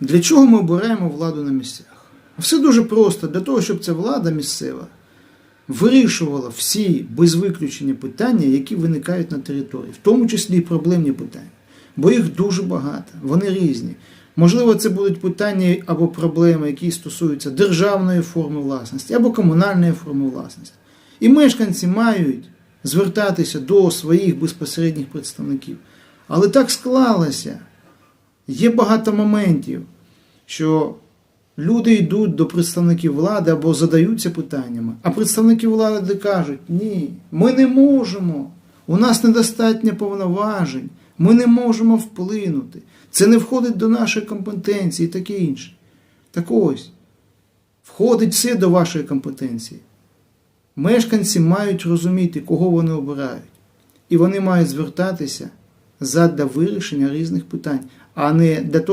Для чого ми обираємо владу на місцях? Все дуже просто. Для того, щоб ця влада місцева вирішувала всі без виключення питання, які виникають на території, в тому числі і проблемні питання. Бо їх дуже багато, вони різні. Можливо, це будуть питання або проблеми, які стосуються державної форми власності або комунальної форми власності. І мешканці мають звертатися до своїх безпосередніх представників. Але так склалося. Є багато моментів, що люди йдуть до представників влади або задаються питаннями, а представники влади кажуть: ні, ми не можемо, у нас недостатньо повноважень, ми не можемо вплинути. Це не входить до нашої компетенції і таке інше. Так ось, входить все до вашої компетенції. Мешканці мають розуміти, кого вони обирають. І вони мають звертатися задля вирішення різних питань, а не для того.